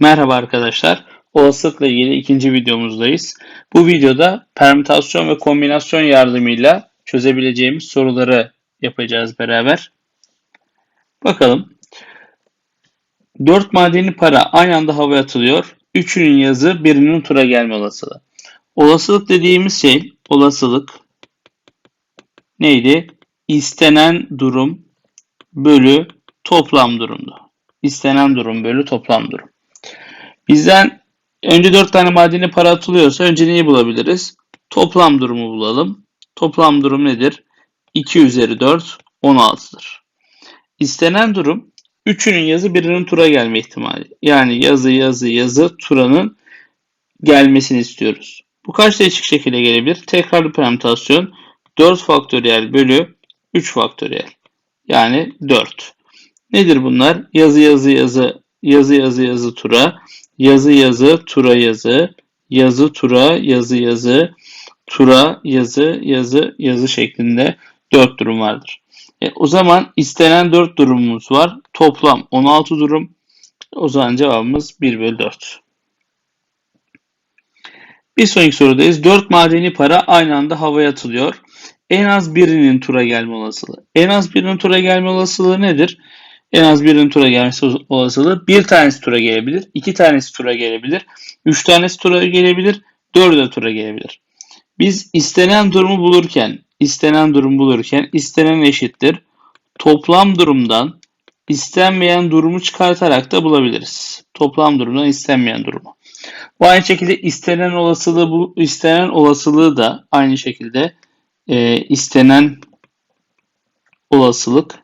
Merhaba arkadaşlar. Olasılıkla ilgili ikinci videomuzdayız. Bu videoda permütasyon ve kombinasyon yardımıyla çözebileceğimiz soruları yapacağız beraber. Bakalım. 4 madeni para aynı anda havaya atılıyor. Üçünün yazı birinin tura gelme olasılığı. Olasılık dediğimiz şey olasılık neydi? İstenen durum bölü toplam durumdu. İstenen durum bölü toplam durum. Bizden önce 4 tane madeni para atılıyorsa önce neyi bulabiliriz? Toplam durumu bulalım. Toplam durum nedir? 2 üzeri 4 16'dır. İstenen durum 3'ünün yazı birinin tura gelme ihtimali. Yani yazı yazı yazı turanın gelmesini istiyoruz. Bu kaç değişik şekilde gelebilir? Tekrarlı permütasyon 4 faktöriyel bölü 3 faktöriyel. Yani 4. Nedir bunlar? Yazı yazı yazı yazı yazı yazı tura, yazı yazı tura yazı, yazı tura yazı yazı, tura yazı yazı yazı şeklinde 4 durum vardır. E, o zaman istenen 4 durumumuz var. Toplam 16 durum. O zaman cevabımız 1 bölü 4. Bir sonraki sorudayız. 4 madeni para aynı anda havaya atılıyor. En az birinin tura gelme olasılığı. En az birinin tura gelme olasılığı nedir? En az birinin tura gelmesi olasılığı. Bir tanesi tura gelebilir, iki tanesi tura gelebilir, üç tanesi tura gelebilir, dördü de tura gelebilir. Biz istenen durumu bulurken, istenen durum bulurken istenen eşittir. Toplam durumdan istenmeyen durumu çıkartarak da bulabiliriz. Toplam durumdan istenmeyen durumu. Bu aynı şekilde istenen olasılığı bu istenen olasılığı da aynı şekilde e, istenen olasılık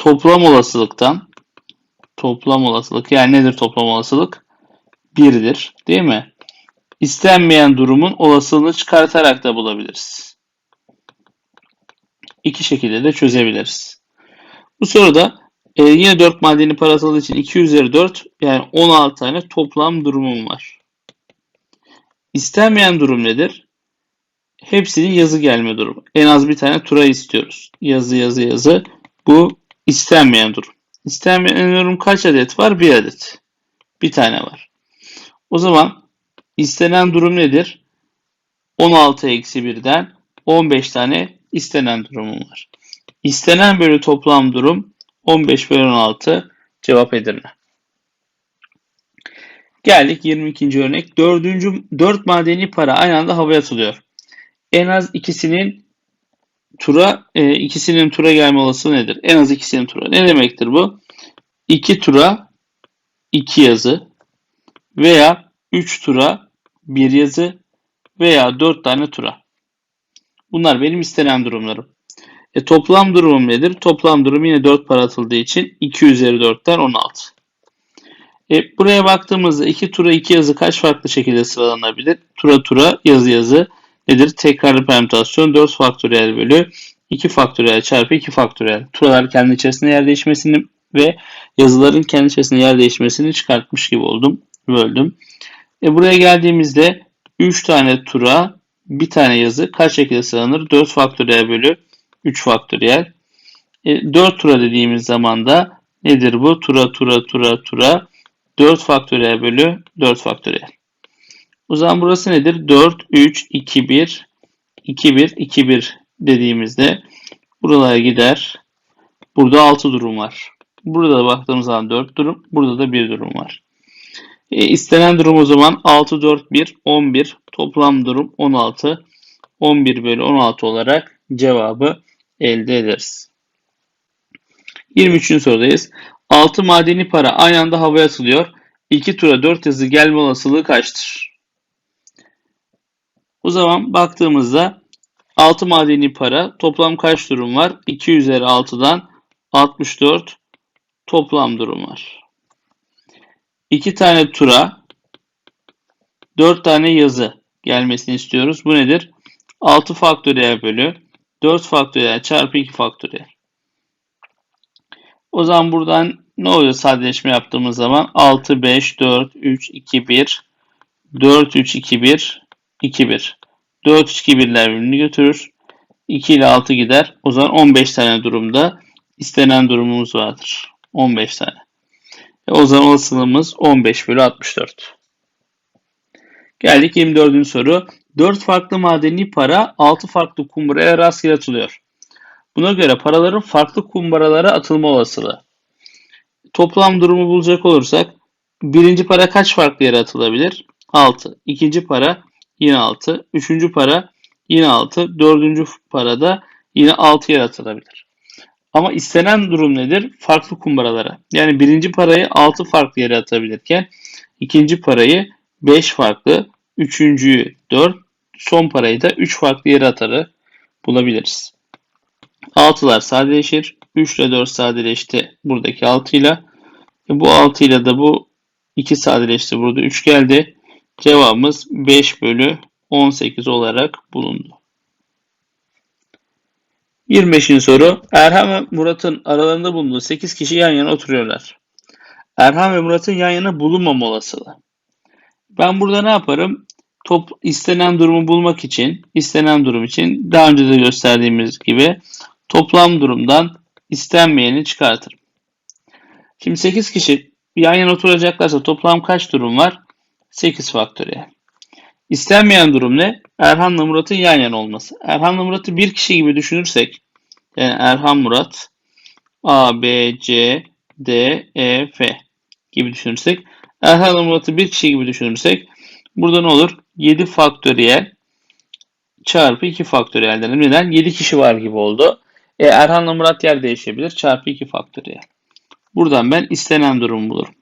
toplam olasılıktan toplam olasılık yani nedir toplam olasılık? 1'dir. Değil mi? İstenmeyen durumun olasılığını çıkartarak da bulabiliriz. İki şekilde de çözebiliriz. Bu soruda e, yine 4 madeni parasal için 2 üzeri 4 yani 16 tane toplam durumum var. İstenmeyen durum nedir? Hepsinin yazı gelme durumu. En az bir tane tura istiyoruz. Yazı yazı yazı. Bu İstenmeyen durum. İstenmeyen durum kaç adet var? Bir adet. Bir tane var. O zaman istenen durum nedir? 16 eksi 1'den 15 tane istenen durumum var. İstenen bölü toplam durum 15 bölü 16 cevap Edirne. Geldik 22. örnek. 4. 4 madeni para aynı anda havaya atılıyor. En az ikisinin tura e, ikisinin tura gelme olasılığı nedir? En az ikisinin tura. Ne demektir bu? 2 tura 2 yazı veya 3 tura 1 yazı veya 4 tane tura. Bunlar benim istenen durumlarım. E, toplam durumum nedir? Toplam durum yine 4 para atıldığı için 2 üzeri 4'ten 16. E, buraya baktığımızda 2 tura 2 yazı kaç farklı şekilde sıralanabilir? Tura tura yazı yazı nedir? Tekrarlı permütasyon 4 faktöriyel bölü 2 faktöriyel çarpı 2 faktöriyel. Turalar kendi içerisinde yer değişmesini ve yazıların kendi içerisinde yer değişmesini çıkartmış gibi oldum. Böldüm. E buraya geldiğimizde 3 tane tura bir tane yazı kaç şekilde sıralanır? 4 faktöriyel bölü 3 faktöriyel. E, 4 tura dediğimiz zaman da nedir bu? Tura tura tura tura 4 faktöriyel bölü 4 faktöriyel. O zaman burası nedir? 4, 3, 2, 1, 2, 1, 2, 1 dediğimizde buralara gider. Burada 6 durum var. Burada da baktığımız zaman 4 durum. Burada da 1 durum var. E, istenen durum o zaman 6, 4, 1, 11. Toplam durum 16. 11 bölü 16 olarak cevabı elde ederiz. 23. sorudayız. 6 madeni para aynı anda havaya atılıyor. 2 tura 4 yazı gelme olasılığı kaçtır? O zaman baktığımızda 6 madeni para toplam kaç durum var? 2 üzeri 6'dan 64 toplam durum var. 2 tane tura 4 tane yazı gelmesini istiyoruz. Bu nedir? 6 faktöriyel bölü 4 faktöriyel çarpı 2 faktöriyel. O zaman buradan ne oluyor sadeleşme yaptığımız zaman? 6, 5, 4, 3, 2, 1, 4, 3, 2, 1, 2, 1. 4, 2, 1'ler birbirini götürür. 2 ile 6 gider. O zaman 15 tane durumda istenen durumumuz vardır. 15 tane. E, o zaman olasılığımız 15 bölü 64. Geldik 24. soru. 4 farklı madeni para 6 farklı kumbaraya rastgele atılıyor. Buna göre paraların farklı kumbaralara atılma olasılığı. Toplam durumu bulacak olursak birinci para kaç farklı yere atılabilir? 6. İkinci para yine 6. Üçüncü para yine 6. Dördüncü para da yine 6 yere atılabilir. Ama istenen durum nedir? Farklı kumbaralara. Yani birinci parayı 6 farklı yere atabilirken ikinci parayı 5 farklı, üçüncüyü 4, son parayı da 3 farklı yere atarı bulabiliriz. 6'lar sadeleşir. 3 ile 4 sadeleşti buradaki 6 ile. Bu 6 ile de bu 2 sadeleşti. Burada 3 geldi. Cevabımız 5 bölü 18 olarak bulundu. 25. soru. Erhan ve Murat'ın aralarında bulunduğu 8 kişi yan yana oturuyorlar. Erhan ve Murat'ın yan yana bulunmama olasılığı. Ben burada ne yaparım? Top istenen durumu bulmak için, istenen durum için daha önce de gösterdiğimiz gibi toplam durumdan istenmeyeni çıkartırım. Şimdi 8 kişi yan yana oturacaklarsa toplam kaç durum var? 8 faktöriyel. İstenmeyen durum ne? Erhan'la Murat'ın yan yana olması. Erhan'la Murat'ı bir kişi gibi düşünürsek, yani Erhan Murat A, B, C, D, E, F gibi düşünürsek, Erhan'la Murat'ı bir kişi gibi düşünürsek, burada ne olur? 7 faktöriyel çarpı 2 faktöriyel denir. Neden? 7 kişi var gibi oldu. E, Erhan'la Murat yer değişebilir. Çarpı 2 faktöriyel. Buradan ben istenen durumu bulurum.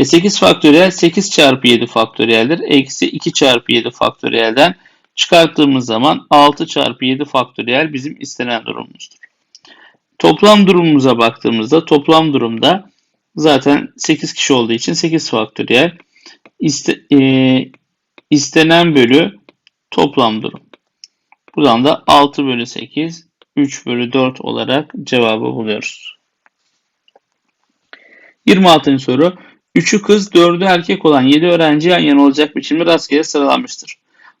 E 8 faktöriyel 8 çarpı 7 faktöriyeldir. Eksi 2 çarpı 7 faktöriyelden çıkarttığımız zaman 6 çarpı 7 faktöriyel bizim istenen durumumuzdur. Toplam durumumuza baktığımızda toplam durumda zaten 8 kişi olduğu için 8 faktöriyel iste, e, istenen bölü toplam durum. Buradan da 6 bölü 8 3 bölü 4 olarak cevabı buluyoruz. 26. soru. 3'ü kız, 4'ü erkek olan 7 öğrenci yan yana olacak biçimde rastgele sıralanmıştır.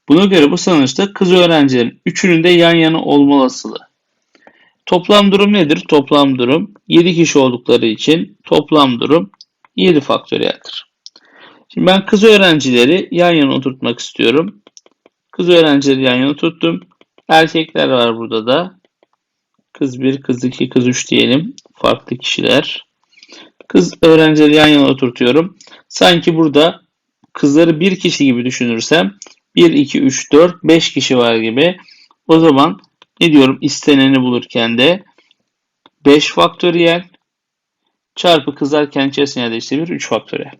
Buna göre bu sıralanışta kız öğrencilerin 3'ünün de yan yana olma olasılığı. Toplam durum nedir? Toplam durum 7 kişi oldukları için toplam durum 7 faktöriyeldir. Şimdi ben kız öğrencileri yan yana oturtmak istiyorum. Kız öğrencileri yan yana tuttum. Erkekler var burada da. Kız 1, kız 2, kız 3 diyelim. Farklı kişiler. Kız öğrencileri yan yana oturtuyorum. Sanki burada kızları bir kişi gibi düşünürsem 1, 2, 3, 4, 5 kişi var gibi. O zaman ne diyorum isteneni bulurken de 5 faktöriyel çarpı kızlar kendi içerisinde yerleştiği bir 3 faktöriyel.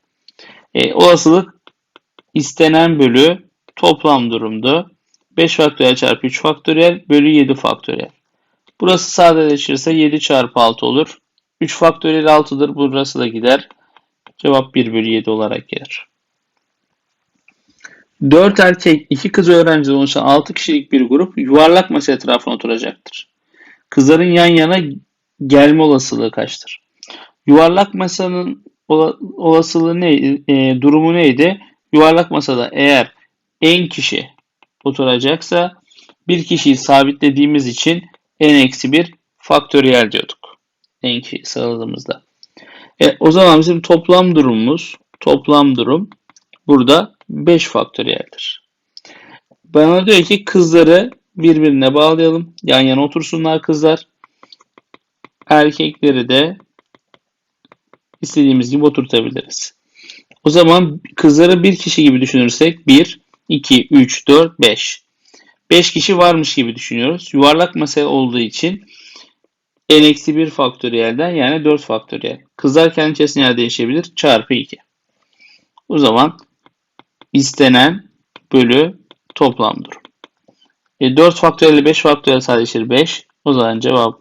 E, olasılık istenen bölü toplam durumdu. 5 faktöriyel çarpı 3 faktöriyel bölü 7 faktöriyel. Burası sadeleşirse 7 çarpı 6 olur. 3 faktöriyel 6'dır. Burası da gider. Cevap 1 bölü 7 olarak gelir. 4 erkek, 2 kız öğrenciden oluşan 6 kişilik bir grup yuvarlak masa etrafına oturacaktır. Kızların yan yana gelme olasılığı kaçtır? Yuvarlak masanın olasılığı ne, e, durumu neydi? Yuvarlak masada eğer en kişi oturacaksa bir kişiyi sabitlediğimiz için n-1 faktöriyel diyorduk. En kişi sıraladığımızda. E, o zaman bizim toplam durumumuz toplam durum burada 5 faktöriyeldir. Bana diyor ki kızları birbirine bağlayalım. Yan yana otursunlar kızlar. Erkekleri de istediğimiz gibi oturtabiliriz. O zaman kızları bir kişi gibi düşünürsek 1, 2, 3, 4, 5. 5 kişi varmış gibi düşünüyoruz. Yuvarlak masa olduğu için n-1 faktöriyelden yani 4 faktöriyel. Kızlar kendi içerisinde yer değişebilir. Çarpı 2. O zaman istenen bölü toplam durum. E, 4 faktöriyel ile 5 faktöriyel sadeleşir 5. O zaman cevap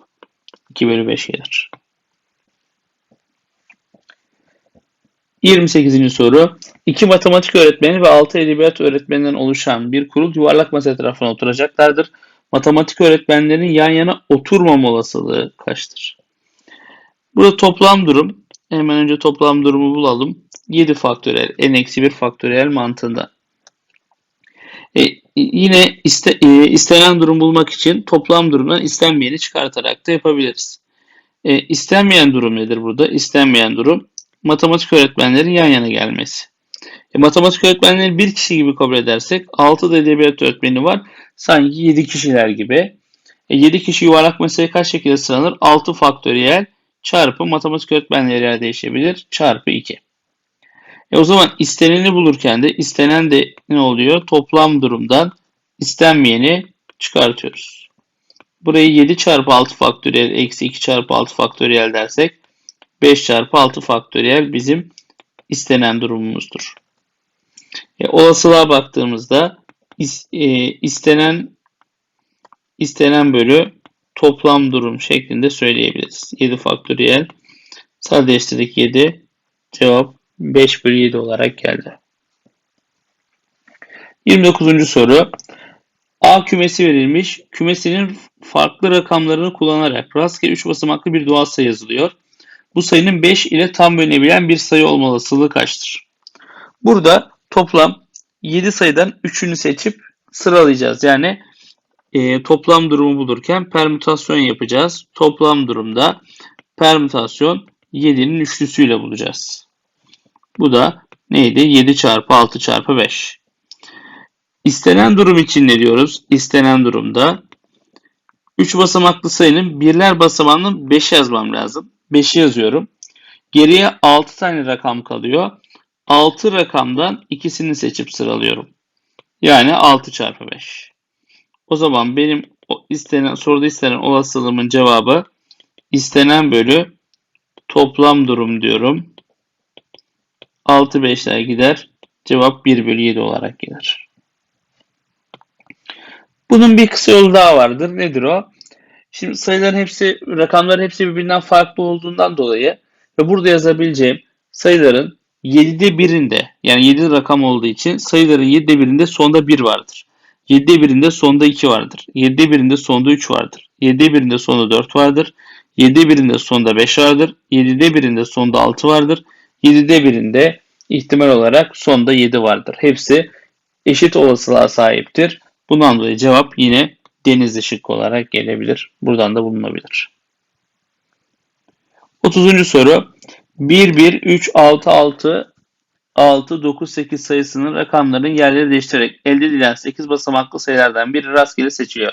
2 bölü 5 gelir. 28. soru. İki matematik öğretmeni ve 6 edebiyat öğretmeninden oluşan bir kurul yuvarlak masa etrafına oturacaklardır. Matematik öğretmenlerinin yan yana oturmama olasılığı kaçtır? Burada toplam durum. Hemen önce toplam durumu bulalım. 7 faktöriyel, n-1 faktöriyel mantığında. E, yine iste, e, istenen durum bulmak için toplam durumdan istenmeyeni çıkartarak da yapabiliriz. E, istenmeyen durum nedir burada? İstenmeyen durum matematik öğretmenlerin yan yana gelmesi. E, matematik öğretmenleri bir kişi gibi kabul edersek 6 da edebiyat öğretmeni var. Sanki 7 kişiler gibi. E, 7 kişi yuvarlak mesele kaç şekilde sıralanır? 6 faktöriyel çarpı matematik öğretmenleri yer değişebilir. Çarpı 2. E o zaman isteneni bulurken de istenen de ne oluyor? Toplam durumdan istenmeyeni çıkartıyoruz. Burayı 7 çarpı 6 faktöriyel eksi 2 çarpı 6 faktöriyel dersek 5 çarpı 6 faktöriyel bizim istenen durumumuzdur. E, olasılığa baktığımızda is, e, istenen istenen bölü toplam durum şeklinde söyleyebiliriz. 7 faktöriyel sadeleştirdik 7 cevap 5 bölü 7 olarak geldi. 29. soru A kümesi verilmiş. Kümesinin farklı rakamlarını kullanarak rastgele 3 basamaklı bir doğal sayı yazılıyor. Bu sayının 5 ile tam bölünebilen bir sayı olma olasılığı kaçtır? Burada toplam 7 sayıdan 3'ünü seçip sıralayacağız. Yani e, toplam durumu bulurken permütasyon yapacağız. Toplam durumda permütasyon 7'nin üçlüsüyle bulacağız. Bu da neydi? 7 çarpı 6 çarpı 5. İstenen durum için ne diyoruz? İstenen durumda 3 basamaklı sayının birler basamağının 5 yazmam lazım. 5'i yazıyorum. Geriye 6 tane rakam kalıyor. 6 rakamdan ikisini seçip sıralıyorum. Yani 6 çarpı 5. O zaman benim istenen soruda istenen olasılığımın cevabı istenen bölü toplam durum diyorum. 6 5'ler gider. Cevap 1 bölü 7 olarak gelir. Bunun bir kısa yolu daha vardır. Nedir o? Şimdi sayıların hepsi, rakamların hepsi birbirinden farklı olduğundan dolayı ve burada yazabileceğim sayıların 7'de birinde yani 7 rakam olduğu için sayıların 7'de birinde sonda 1 vardır. 7'de birinde sonda 2 vardır. 7'de birinde sonda 3 vardır. 7'de birinde sonda 4 vardır. 7'de birinde sonda 5 vardır. 7'de birinde sonda 6 vardır. 7'de birinde ihtimal olarak sonda 7 vardır. Hepsi eşit olasılığa sahiptir. Bundan dolayı cevap yine denizli şık olarak gelebilir. Buradan da bulunabilir. 30. soru 1, 1, 3, 6, 6, 6, 9, 8 sayısının rakamların yerleri değiştirerek elde edilen 8 basamaklı sayılardan biri rastgele seçiliyor.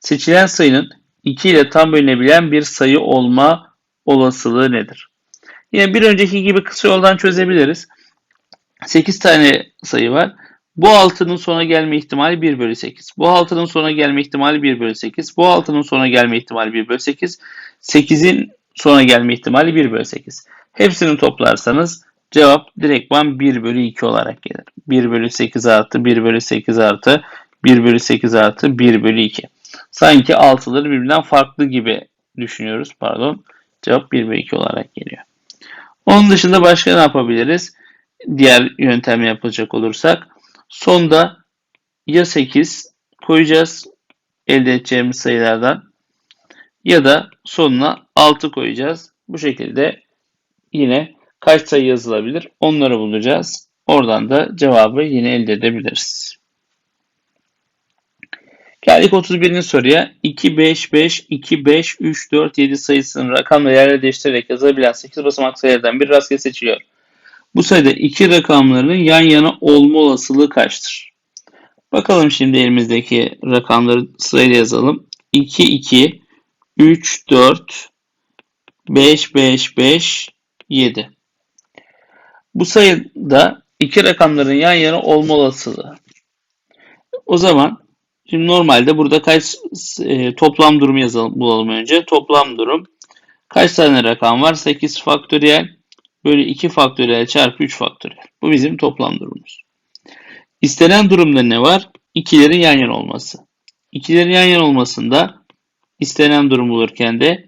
Seçilen sayının 2 ile tam bölünebilen bir sayı olma olasılığı nedir? Yine bir önceki gibi kısa yoldan çözebiliriz. 8 tane sayı var. Bu altının sona gelme ihtimali 1 bölü 8. Bu altının sona gelme ihtimali 1 bölü 8. Bu altının sona gelme ihtimali 1 bölü 8. 8'in sona gelme ihtimali 1 bölü 8. Hepsini toplarsanız cevap direktman 1 bölü 2 olarak gelir. 1 bölü 8 artı 1 bölü 8 artı 1 bölü 8 artı 1 bölü 2. Sanki altıları birbirinden farklı gibi düşünüyoruz. Pardon. Cevap 1 bölü 2 olarak geliyor. Onun dışında başka ne yapabiliriz? Diğer yöntem yapacak olursak. Sonda ya 8 koyacağız elde edeceğimiz sayılardan ya da sonuna 6 koyacağız. Bu şekilde yine kaç sayı yazılabilir onları bulacağız. Oradan da cevabı yine elde edebiliriz. Geldik 31. soruya. 2, 5, 5, 2, 5, 3, 4, 7 sayısının rakamla yerler değiştirerek yazabilen 8 basamak sayılardan bir rastgele seçiliyor. Bu sayıda iki rakamların yan yana olma olasılığı kaçtır? Bakalım şimdi elimizdeki rakamları sırayla yazalım. 2, 2, 3, 4, 5, 5, 5, 7. Bu sayıda iki rakamların yan yana olma olasılığı. O zaman şimdi normalde burada kaç e, toplam durumu yazalım bulalım önce. Toplam durum kaç tane rakam var? 8 faktöriyel bölü 2 faktöriyel çarpı 3 faktöriyel. Bu bizim toplam durumumuz. İstenen durumda ne var? İkilerin yan yana olması. İkilerin yan yana olmasında istenen durum bulurken de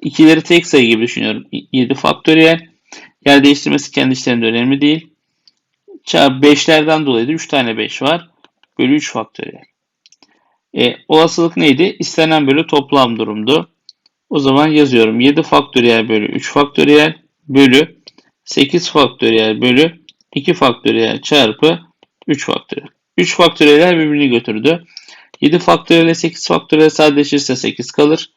ikileri tek sayı gibi düşünüyorum. 7 faktöriyel. Yer değiştirmesi kendi işlerinde önemli değil. Çarpı 5'lerden dolayı da 3 tane 5 var. Bölü 3 faktöriyel. E, olasılık neydi? İstenen bölü toplam durumdu. O zaman yazıyorum. 7 faktöriyel bölü 3 faktöriyel bölü 8 faktöriyel bölü 2 faktöriyel çarpı 3 faktöriyel. 3 faktöriyeller birbirini götürdü. 7 faktöriyel ile 8 faktöriyel sadeleşirse 8 kalır.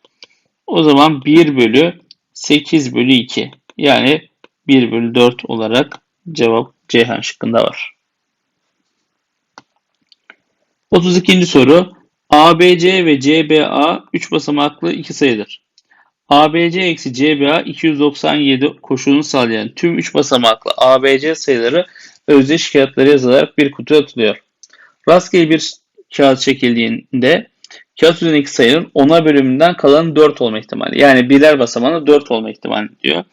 O zaman 1 bölü 8 bölü 2. Yani 1 bölü 4 olarak cevap Ceyhan şıkkında var. 32. soru. ABC ve CBA 3 basamaklı iki sayıdır. ABC eksi CBA 297 koşulunu sağlayan tüm 3 basamaklı ABC sayıları özdeş kağıtlara yazılarak bir kutuya atılıyor. Rastgele bir kağıt çekildiğinde kağıt üzerindeki sayının ona bölümünden kalan 4 olma ihtimali. Yani birler basamağında 4 olma ihtimali diyor.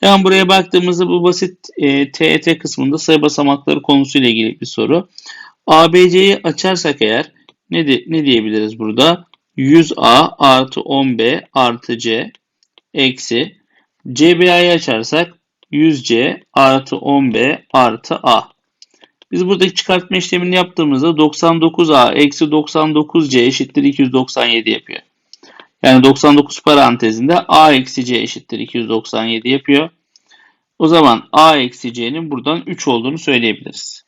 Hemen buraya baktığımızda bu basit e, TET kısmında sayı basamakları konusuyla ilgili bir soru. ABC'yi açarsak eğer ne, de, ne diyebiliriz burada? 100A artı 10B artı C eksi CBA'yı açarsak 100C artı 10B artı A. Biz buradaki çıkartma işlemini yaptığımızda 99A eksi 99C eşittir 297 yapıyor. Yani 99 parantezinde A eksi C eşittir 297 yapıyor. O zaman A eksi C'nin buradan 3 olduğunu söyleyebiliriz.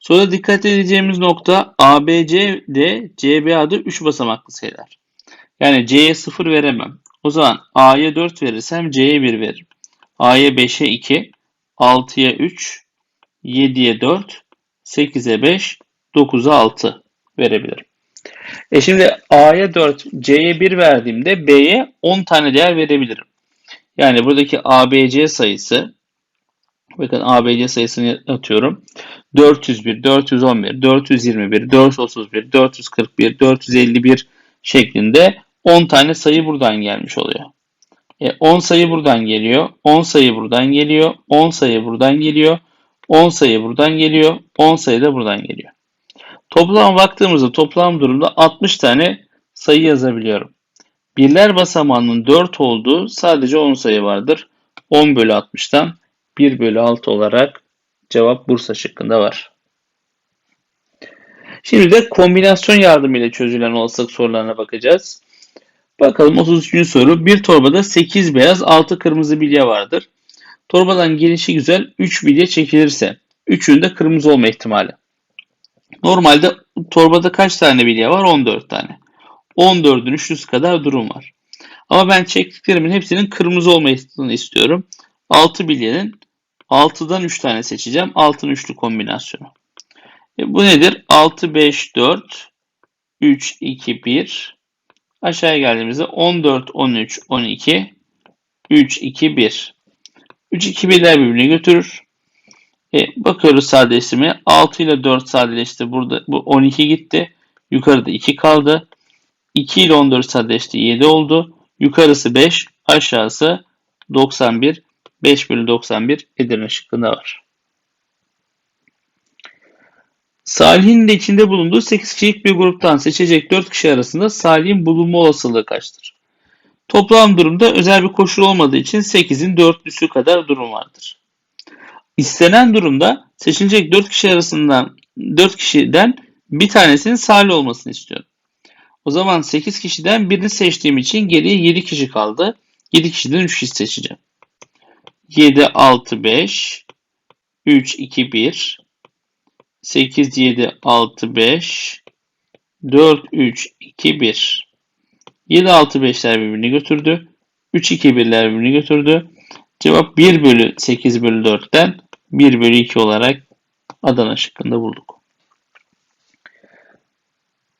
Sonra dikkat edeceğimiz nokta ABC de CBA'da 3 basamaklı sayılar. Yani C'ye 0 veremem. O zaman A'ya 4 verirsem C'ye 1 veririm. A'ya 5'e 2, 6'ya 3, 7'ye 4, 8'e 5, 9'a 6 verebilirim. E şimdi A'ya 4, C'ye 1 verdiğimde B'ye 10 tane değer verebilirim. Yani buradaki ABC sayısı bakın ABC sayısını atıyorum. 401, 411, 421, 431, 441, 451 şeklinde 10 tane sayı buradan gelmiş oluyor. E, 10 sayı buradan geliyor, 10 sayı buradan geliyor, 10 sayı buradan geliyor, 10 sayı buradan geliyor, 10 sayı da buradan geliyor. Toplam baktığımızda toplam durumda 60 tane sayı yazabiliyorum. Birler basamağının 4 olduğu sadece 10 sayı vardır. 10 bölü 60'tan 1 bölü 6 olarak cevap Bursa şıkkında var. Şimdi de kombinasyon yardımıyla çözülen olasılık sorularına bakacağız. Bakalım 33. soru. Bir torbada 8 beyaz 6 kırmızı bilye vardır. Torbadan gelişi güzel 3 bilye çekilirse 3'ün de kırmızı olma ihtimali. Normalde torbada kaç tane bilye var? 14 tane. 14'ün üçlüsü kadar durum var. Ama ben çektiklerimin hepsinin kırmızı olmasını istiyorum. 6 bilyenin 6'dan 3 tane seçeceğim. 6'nın üçlü kombinasyonu. E bu nedir? 6, 5, 4, 3, 2, 1. Aşağıya geldiğimizde 14, 13, 12, 3, 2, 1. 3, 2, 1'ler birbirini götürür. E, bakıyoruz sadeleştirmeye. 6 ile 4 sadeleşti. Burada bu 12 gitti. Yukarıda 2 kaldı. 2 ile 14 sadeleşti. 7 oldu. Yukarısı 5. Aşağısı 91. 5 bölü 91 Edirne şıkkında var. Salih'in de içinde bulunduğu 8 kişilik bir gruptan seçecek 4 kişi arasında Salih'in bulunma olasılığı kaçtır? Toplam durumda özel bir koşul olmadığı için 8'in dörtlüsü kadar durum vardır. İstenen durumda seçilecek 4 kişi arasından 4 kişiden bir tanesinin Salih olmasını istiyorum. O zaman 8 kişiden birini seçtiğim için geriye 7 kişi kaldı. 7 kişiden 3 kişi seçeceğim. 7, 6, 5, 3, 2, 1, 8, 7, 6, 5, 4, 3, 2, 1. 7, 6, 5'ler birbirini götürdü. 3, 2, 1'ler birbirini götürdü. Cevap 1 bölü 8 bölü 4'ten 1 bölü 2 olarak Adana şıkkında bulduk.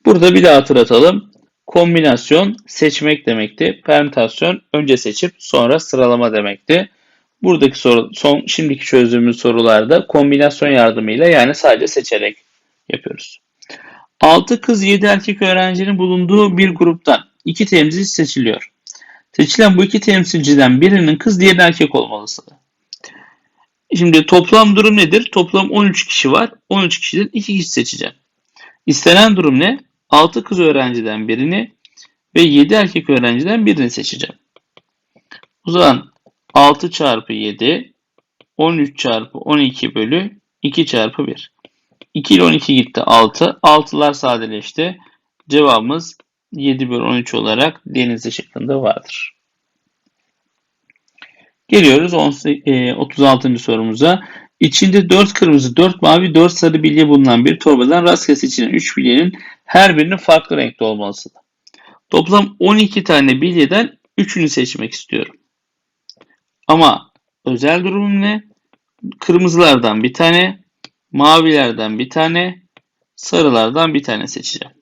Burada bir daha hatırlatalım. Kombinasyon seçmek demekti. Permütasyon önce seçip sonra sıralama demekti. Buradaki soru, son şimdiki çözdüğümüz sorularda kombinasyon yardımıyla yani sadece seçerek yapıyoruz. 6 kız 7 erkek öğrencinin bulunduğu bir gruptan 2 temsilci seçiliyor. Seçilen bu iki temsilciden birinin kız diğerinin erkek olmalısı. Şimdi toplam durum nedir? Toplam 13 kişi var. 13 kişiden 2 kişi seçeceğim. İstenen durum ne? 6 kız öğrenciden birini ve 7 erkek öğrenciden birini seçeceğim. O zaman 6 çarpı 7 13 çarpı 12 bölü 2 çarpı 1. 2 ile 12 gitti 6. 6'lar sadeleşti. Cevabımız 7 bölü 13 olarak denizli şeklinde vardır. Geliyoruz 36. E, sorumuza. İçinde 4 kırmızı, 4 mavi, 4 sarı bilye bulunan bir torbadan rastgele seçilen 3 bilyenin her birinin farklı renkte olmasıdır. Toplam 12 tane bilyeden 3'ünü seçmek istiyorum. Ama özel durumum ne? Kırmızılardan bir tane, mavilerden bir tane, sarılardan bir tane seçeceğim.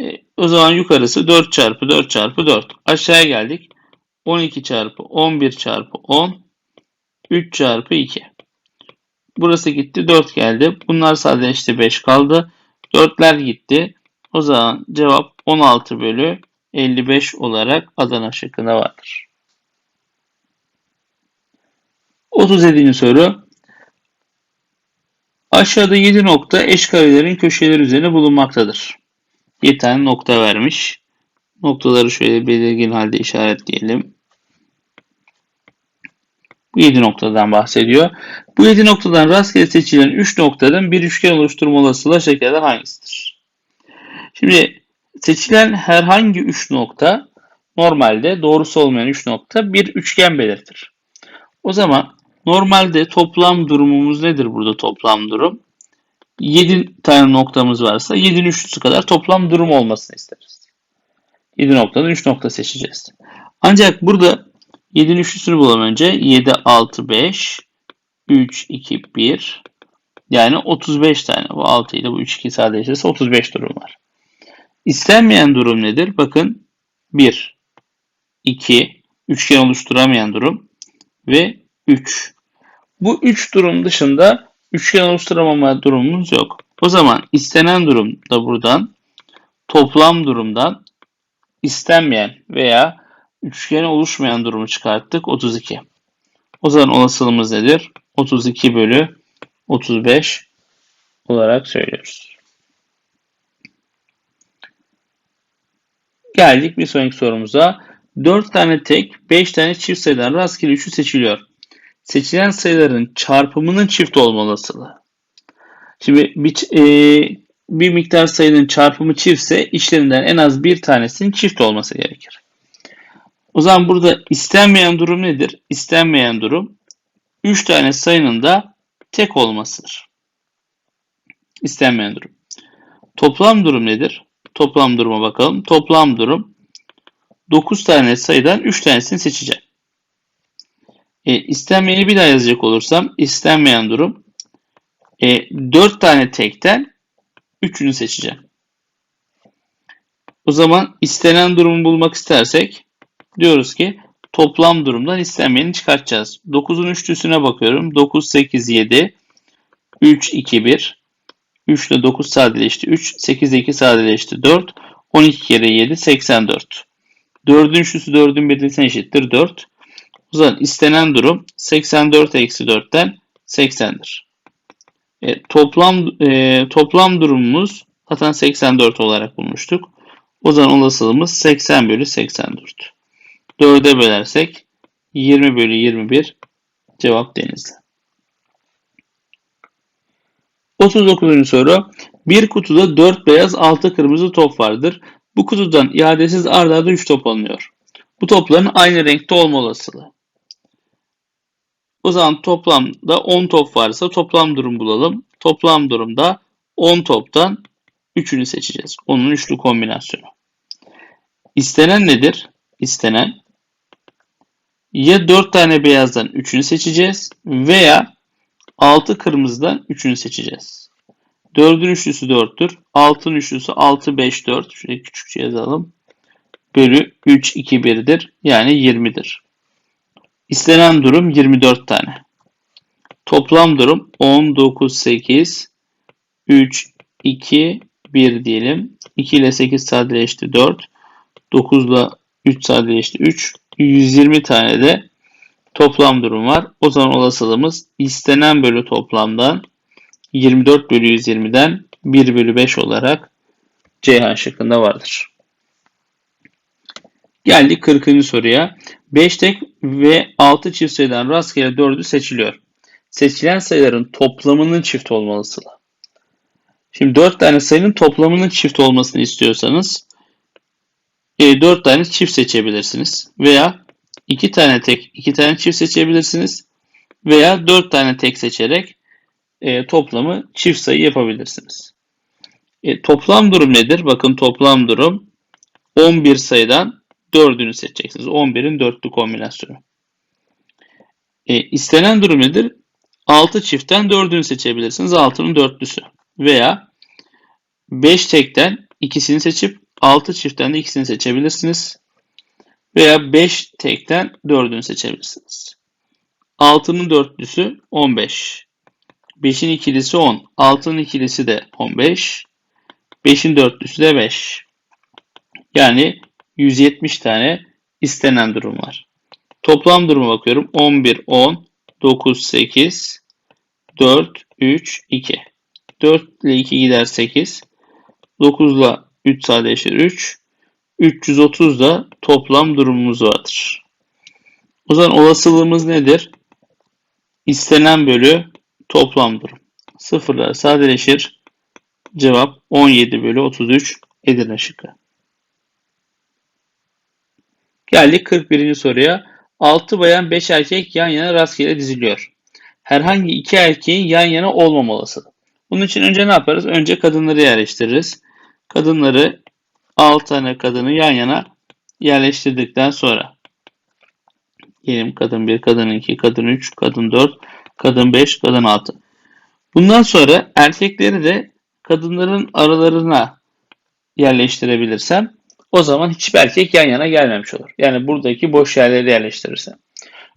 E, o zaman yukarısı 4 çarpı 4 çarpı 4. Aşağıya geldik. 12 çarpı 11 çarpı 10 3 çarpı 2. Burası gitti 4 geldi. Bunlar sadeleşti 5 kaldı. 4'ler gitti. O zaman cevap 16 bölü 55 olarak Adana şıkkında vardır. 37. soru. Aşağıda 7 nokta eş karelerin köşeleri üzerine bulunmaktadır. 7 tane nokta vermiş. Noktaları şöyle belirgin halde işaretleyelim. Bu 7 noktadan bahsediyor. Bu 7 noktadan rastgele seçilen 3 noktadan bir üçgen oluşturma olasılığı aşağıdakilerden hangisidir? Şimdi seçilen herhangi 3 nokta normalde doğrusu olmayan 3 nokta bir üçgen belirtir. O zaman normalde toplam durumumuz nedir burada toplam durum? 7 tane noktamız varsa 7'nin üçlüsü kadar toplam durum olmasını isteriz. 7 noktadan 3 nokta seçeceğiz. Ancak burada 7'nin üçlüsünü bulalım önce. 7, 6, 5, 3, 2, 1. Yani 35 tane. Bu 6 ile bu 3, 2 sadeleşirse 35 durum var. İstenmeyen durum nedir? Bakın 1, 2, üçgen oluşturamayan durum ve 3. Bu 3 durum dışında üçgen oluşturamama durumumuz yok. O zaman istenen durum da buradan toplam durumdan istenmeyen veya üçgen oluşmayan durumu çıkarttık 32. O zaman olasılığımız nedir? 32 bölü 35 olarak söylüyoruz. Geldik bir sonraki sorumuza. 4 tane tek, 5 tane çift sayıdan rastgele üçü seçiliyor. Seçilen sayıların çarpımının çift olma olasılığı. Şimdi bir, e, bir miktar sayının çarpımı çiftse işlerinden en az bir tanesinin çift olması gerekir. O zaman burada istenmeyen durum nedir? İstenmeyen durum 3 tane sayının da tek olmasıdır. İstenmeyen durum. Toplam durum nedir? Toplam duruma bakalım. Toplam durum 9 tane sayıdan 3 tanesini seçeceğim. E, istenmeyeni bir daha yazacak olursam istenmeyen durum e, 4 tane tekten 3'ünü seçeceğim. O zaman istenen durumu bulmak istersek diyoruz ki toplam durumdan istenmeyeni çıkartacağız. 9'un üçlüsüne bakıyorum. 9, 8, 7, 3, 2, 1. 3 ile 9 sadeleşti 3, 8 ile 2 sadeleşti 4, 12 kere 7, 84. 4'ün üçlüsü 4'ün birlisine eşittir 4. O zaman istenen durum 84 eksi 4'ten 80'dir. E, toplam e, toplam durumumuz zaten 84 olarak bulmuştuk. O zaman olasılığımız 80 bölü 84. 4'e bölersek 20 bölü 21 cevap denizli. 39. soru. Bir kutuda 4 beyaz 6 kırmızı top vardır. Bu kutudan iadesiz arda arda 3 top alınıyor. Bu topların aynı renkte olma olasılığı. O zaman toplamda 10 top varsa toplam durum bulalım. Toplam durumda 10 toptan 3'ünü seçeceğiz. Onun üçlü kombinasyonu. İstenen nedir? İstenen ya 4 tane beyazdan 3'ünü seçeceğiz veya 6 kırmızıdan 3'ünü seçeceğiz. 4'ün üçlüsü 4'tür. 6'ın üçlüsü 6, 5, 4. Şuraya küçükçe yazalım. Bölü 3, 2, 1'dir. Yani 20'dir. İstenen durum 24 tane. Toplam durum 10, 9, 8, 3, 2, 1 diyelim. 2 ile 8 sadeleşti 4. 9 ile 3 sadeleşti 3. 120 tane de toplam durum var. O zaman olasılığımız istenen bölü toplamdan 24 bölü 120'den 1 bölü 5 olarak Ceyhan şıkkında vardır. Geldik 40. soruya. 5 tek ve 6 çift sayıdan rastgele 4'ü seçiliyor. Seçilen sayıların toplamının çift olması. Şimdi 4 tane sayının toplamının çift olmasını istiyorsanız 4 e, tane çift seçebilirsiniz. Veya 2 tane tek, 2 tane çift seçebilirsiniz. Veya 4 tane tek seçerek e, toplamı çift sayı yapabilirsiniz. E, toplam durum nedir? Bakın toplam durum 11 sayıdan 4'ünü seçeceksiniz. 11'in dörtlü kombinasyonu. E, istenen durum nedir? 6 çiftten 4'ünü seçebilirsiniz. 6'nın dörtlüsü. Veya 5 tekten ikisini seçip 6 çiftten de ikisini seçebilirsiniz. Veya 5 tekten 4'ünü seçebilirsiniz. 6'nın dörtlüsü 15. 5'in ikilisi 10. 6'nın ikilisi de 15. 5'in dörtlüsü de 5. Yani 170 tane istenen durum var. Toplam duruma bakıyorum. 11, 10, 9, 8, 4, 3, 2. 4 ile 2 gider 8. 9 ile 3 sadeleşir 3. 330 da toplam durumumuz vardır. O zaman olasılığımız nedir? İstenen bölü toplam durum. Sıfırlar sadeleşir. Cevap 17 bölü 33 Edirne şıkkı. Geldik 41. soruya. 6 bayan 5 erkek yan yana rastgele diziliyor. Herhangi iki erkeğin yan yana olmaması. Bunun için önce ne yaparız? Önce kadınları yerleştiririz. Kadınları 6 tane kadını yan yana yerleştirdikten sonra diyelim kadın 1, kadın 2, kadın 3, kadın 4, kadın 5, kadın 6. Bundan sonra erkekleri de kadınların aralarına yerleştirebilirsem o zaman hiçbir erkek yan yana gelmemiş olur. Yani buradaki boş yerleri yerleştirirsem.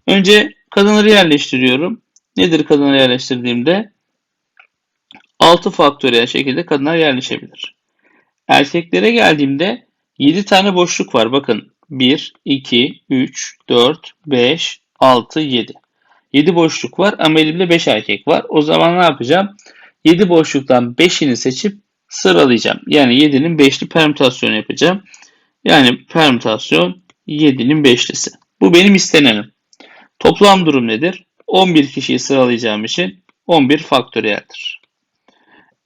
Önce kadınları yerleştiriyorum. Nedir kadınları yerleştirdiğimde? 6 faktöriyel şekilde kadınlar yerleşebilir. Erkeklere geldiğimde 7 tane boşluk var. Bakın 1, 2, 3, 4, 5, 6, 7. 7 boşluk var ama elimde 5 erkek var. O zaman ne yapacağım? 7 boşluktan 5'ini seçip sıralayacağım. Yani 7'nin 5'li permütasyonu yapacağım. Yani permütasyon 7'nin 5'lisi. Bu benim istenenim. Toplam durum nedir? 11 kişiyi sıralayacağım için 11 faktöriyeldir.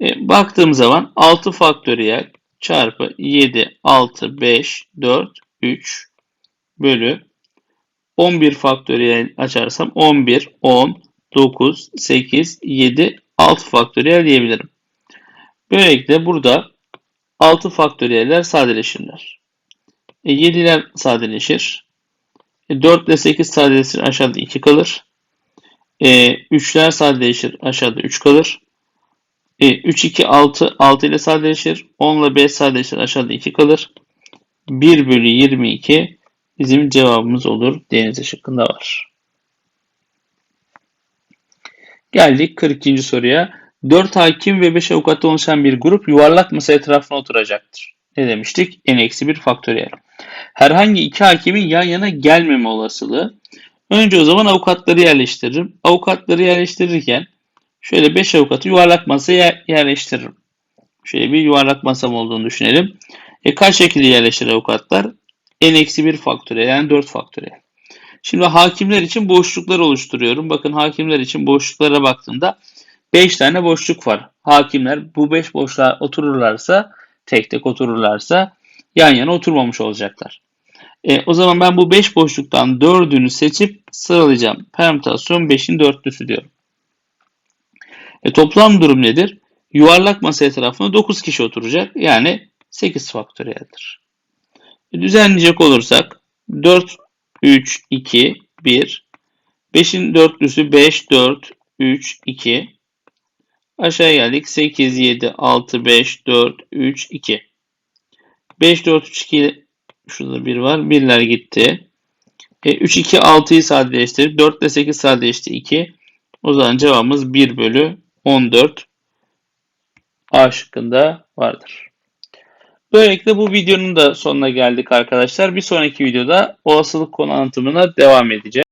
E, baktığım zaman 6 faktöriyel çarpı 7, 6, 5, 4, 3 bölü 11 faktöriyel açarsam 11, 10, 9, 8, 7, 6 faktöriyel diyebilirim. Böylelikle burada 6 faktöriyeller sadeleşirler. E, 7'ler sadeleşir. E, 4 ile 8 sadeleşir aşağıda 2 kalır. E, 3'ler sadeleşir aşağıda 3 kalır. E, 3, 2, 6, 6 ile sadeleşir. 10 ile 5 sadeleşir aşağıda 2 kalır. 1 bölü 22 bizim cevabımız olur. Deniz şıkkında var. Geldik 42. soruya. 4 hakim ve 5 avukattan oluşan bir grup yuvarlak masa etrafına oturacaktır. Ne demiştik? n-1 faktöriyel. Herhangi iki hakimin yan yana gelmeme olasılığı. Önce o zaman avukatları yerleştiririm. Avukatları yerleştirirken şöyle 5 avukatı yuvarlak masaya yerleştiririm. Şöyle bir yuvarlak masam olduğunu düşünelim. E kaç şekilde yerleştirir avukatlar? n-1 faktöriyel yani 4 faktöriyel. Şimdi hakimler için boşluklar oluşturuyorum. Bakın hakimler için boşluklara baktığımda 5 tane boşluk var. Hakimler bu 5 boşluğa otururlarsa, tek tek otururlarsa yan yana oturmamış olacaklar. E, o zaman ben bu 5 boşluktan 4'ünü seçip sıralayacağım. Permütasyon 5'in dörtlüsü diyorum. E, toplam durum nedir? Yuvarlak masa etrafında 9 kişi oturacak. Yani 8 faktöriyeldir. E, düzenleyecek olursak 4, 3, 2, 1. 5'in dörtlüsü 5, 4, 3, 2. Aşağı geldik. 8, 7, 6, 5, 4, 3, 2. 5, 4, 3, 2 şurada 1 var. Birler gitti. E, 3, 2, 6'yı sadeleştirdik. 4 ile 8 sadeleşti 2. O zaman cevabımız 1 bölü 14 A şıkkında vardır. Böylelikle bu videonun da sonuna geldik arkadaşlar. Bir sonraki videoda olasılık konu anlatımına devam edeceğiz.